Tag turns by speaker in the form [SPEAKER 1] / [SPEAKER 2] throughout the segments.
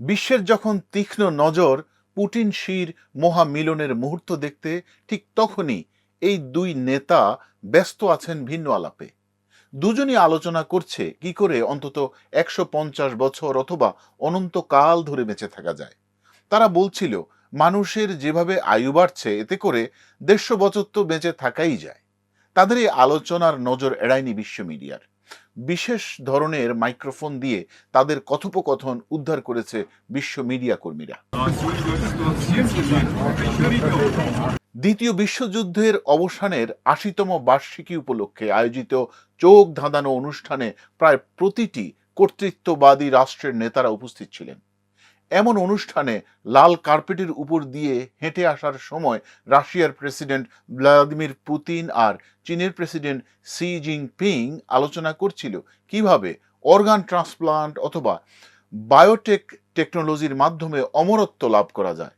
[SPEAKER 1] বিশ্বের যখন তীক্ষ্ণ নজর পুটিন শির মহামিলনের মুহূর্ত দেখতে, ঠিক তখনই এই দুই নেতা ব্যস্ত আছেন ভিন্ন আলাপে। দুজনই আলোচনা করছে কি করে অন্তত একশো পঞ্চাশ বছর অথবা অনন্তকাল ধরে বেঁচে থাকা যায়। তারা বলছিল, মানুষের যেভাবে আয়ু বাড়ছে, এতে করে দেড়শো বছর তো বেঁচে থাকাই যায়। তাদের এই আলোচনার নজর এড়ায়নি বিশ্ব মিডিয়ার। বিশেষ ধরনের মাইক্রোফোন দিয়ে তাদের কথোপকথন উদ্ধার করেছে বিশ্ব মিডিয়া কর্মীরা। দ্বিতীয় বিশ্বযুদ্ধের অবসানের আশিতম বার্ষিকী উপলক্ষে আয়োজিত চোখ ধাঁধানো অনুষ্ঠানে প্রায় প্রতিটি কর্তৃত্ববাদী রাষ্ট্রের নেতারা উপস্থিত ছিলেন। এমন অনুষ্ঠানে লাল কার্পেটের উপর দিয়ে হেঁটে আসার সময় রাশিয়ার প্রেসিডেন্ট ভ্লাদিমির পুতিন আর চীনের প্রেসিডেন্ট সি জিনপিং আলোচনা করছিল কীভাবে অর্গান ট্রান্সপ্লান্ট অথবা বায়োটেক টেকনোলজির মাধ্যমে অমরত্ব লাভ করা যায়।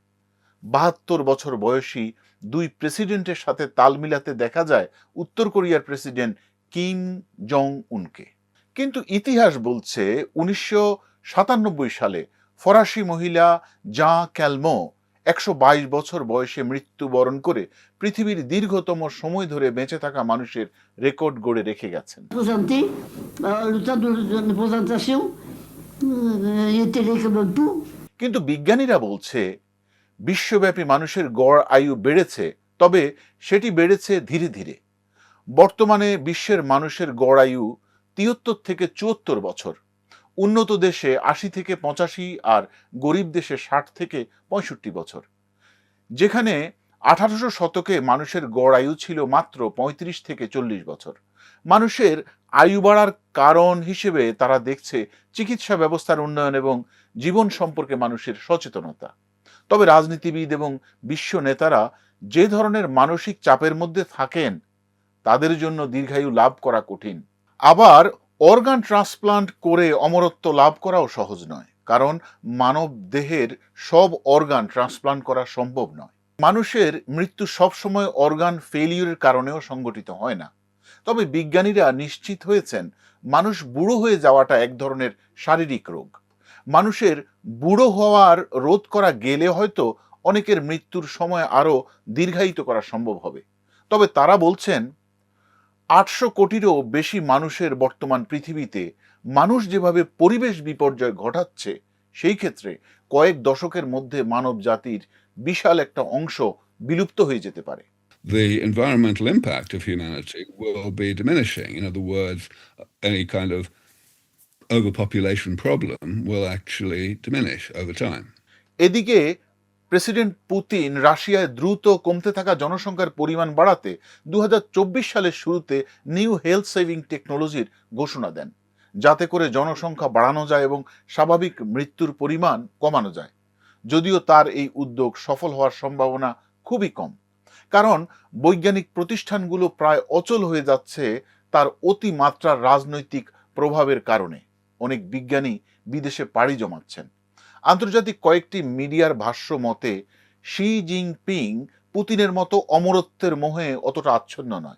[SPEAKER 1] বাহাত্তর বছর বয়সী দুই প্রেসিডেন্টের সাথে তাল মিলাতে দেখা যায় উত্তর কোরিয়ার প্রেসিডেন্ট কিম জং উনকে কিন্তু ইতিহাস বলছে উনিশশো সাতানব্বই সালে ফরাসি মহিলা জা ক্যালমো একশো বাইশ বছর বয়সে মৃত্যুবরণ করে পৃথিবীর দীর্ঘতম সময় ধরে বেঁচে থাকা মানুষের রেকর্ড গড়ে রেখে গেছেন. কিন্তু বিজ্ঞানীরা বলছে বিশ্বব্যাপী মানুষের গড় আয়ু বেড়েছে তবে সেটি বেড়েছে ধীরে ধীরে। বর্তমানে বিশ্বের মানুষের গড় আয়ু তিয়াত্তর থেকে চুয়াত্তর বছর। উন্নত দেশে আশি থেকে পঁচাশি আর গরিব দেশে ষাট থেকে পঁয়ষট্টি বছর। যেখানে আঠারোশো শতকে মানুষের গড় আয়ু ছিল মাত্র পঁয়ত্রিশ থেকে চল্লিশ বছর। মানুষের আয়ু বাড়ার কারণ হিসেবে তারা দেখছে চিকিৎসা ব্যবস্থার উন্নয়ন এবং জীবন সম্পর্কে মানুষের সচেতনতা। তবে রাজনীতিবিদ এবং বিশ্ব নেতারা যে ধরনের মানসিক চাপের মধ্যে থাকেন, তাদের জন্য দীর্ঘায়ু লাভ করা কঠিন। আবার অর্গান ট্রান্সপ্লান্ট করে অমরত্ব লাভ করাও সহজ নয়, কারণ মানব দেহের সব অর্গান ট্রান্সপ্লান্ট করা সম্ভব নয়। মানুষের মৃত্যু সবসময় অর্গান ফেলিউরের কারণেও সংগঠিত হয় না। তবে বিজ্ঞানীরা নিশ্চিত হয়েছেন, মানুষ বুড়ো হয়ে যাওয়াটা এক ধরনের শারীরিক রোগ। মানুষের বুড়ো হওয়ার রোধ করা গেলে হয়তো অনেকের মৃত্যুর সময় আরও দীর্ঘায়িত করা সম্ভব হবে। তবে তারা বলছেন আটশো কোটিরও বেশি মানুষের বর্তমান পৃথিবীতে মানুষ যেভাবে পরিবেশ বিপর্যয় ঘটাচ্ছে সেই ক্ষেত্রে কয়েক দশকের মধ্যে মানব জাতির বিশাল একটা অংশ বিলুপ্ত হয়ে যেতে পারে
[SPEAKER 2] the environmental impact of humanity will be diminishing. In other words, any kind of overpopulation problem will actually diminish over time.
[SPEAKER 1] এদিকে প্রেসিডেন্ট পুতিন রাশিয়ায় দ্রুত কমতে থাকা জনসংখ্যার পরিমাণ বাড়াতে দু হাজার চব্বিশ সালের শুরুতে নিউ হেলথ সেভিং টেকনোলজির ঘোষণা দেন, যাতে করে জনসংখ্যা বাড়ানো যায় এবং স্বাভাবিক মৃত্যুর পরিমাণ কমানো যায়। যদিও তার এই উদ্যোগ সফল হওয়ার সম্ভাবনা খুবই কম, কারণ বৈজ্ঞানিক প্রতিষ্ঠানগুলো প্রায় অচল হয়ে যাচ্ছে তার অতিমাত্রার রাজনৈতিক প্রভাবের কারণে। অনেক বিজ্ঞানী বিদেশে পাড়ি জমাচ্ছেন। আন্তর্জাতিক কয়েকটি মিডিয়ার ভাষ্য মতে, শি জিনপিং পুতিনের মতো অমরত্বের মোহে অতটা আচ্ছন্ন নয়।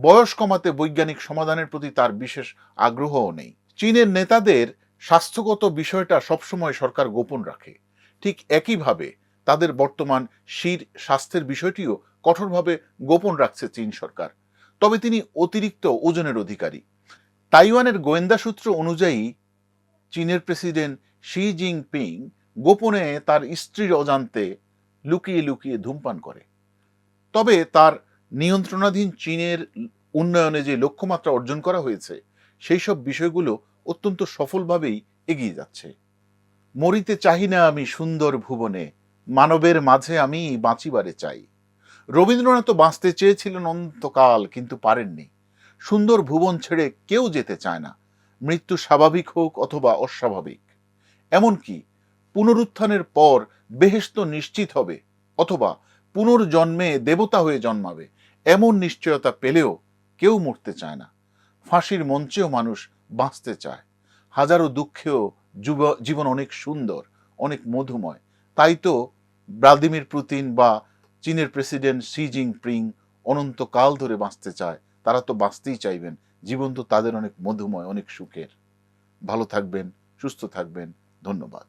[SPEAKER 1] বয়স কমাতে বৈজ্ঞানিক সমাধানের প্রতি তার বিশেষ আগ্রহও নেই। চীনের নেতাদের স্বাস্থ্যগত বিষয়টা সবসময় সরকার গোপন রাখে। ঠিক একইভাবে তাদের বর্তমান শির স্বাস্থ্যের বিষয়টিও কঠোরভাবে গোপন রাখছে চীন সরকার। তবে তিনি অতিরিক্ত ওজনের অধিকারী। তাইওয়ানের গোয়েন্দা সূত্র অনুযায়ী চীনের প্রেসিডেন্ট শি জিনপিং গোপনে তার স্ত্রীর অজান্তে লুকিয়ে লুকিয়ে ধূমপান করে। তবে তার নিয়ন্ত্রণাধীন চীনের উন্নয়নে যে লক্ষ্যমাত্রা অর্জন করা হয়েছে, সেই সব বিষয়গুলো অত্যন্ত সফলভাবেই এগিয়ে যাচ্ছে। মরিতে চাহি না আমি সুন্দর ভুবনে, মানবের মাঝে আমি বাঁচিবারে চাই। রবীন্দ্রনাথ বাঁচতে চেয়েছিলেন অন্তকাল, কিন্তু পারেননি। সুন্দর ভুবন ছেড়ে কেউ যেতে চায় না। মৃত্যু স্বাভাবিক হোক অথবা অস্বাভাবিক। এমনকি পুনরুত্থানের পর বেহেস্ত নিশ্চিত হবে অথবা পুনর্জন্মে দেবতা হয়ে জন্মাবে, এমন নিশ্চয়তা পেলেও কেউ মরতে চায় না। ফাঁসির মঞ্চেও মানুষ বাঁচতে চায়। হাজারো দুঃখেও যুব- জীবন অনেক সুন্দর, অনেক মধুময়। তাই তো ভ্লাদিমির পুতিন বা চীনের প্রেসিডেন্ট শি জিনপিং অনন্তকাল ধরে বাঁচতে চায়। তারা তো বাঁচতেই চাইবেন। জীবন তো তাদের অনেক মধুময়, অনেক সুখের। ভালো থাকবেন, সুস্থ থাকবেন। ধন্যবাদ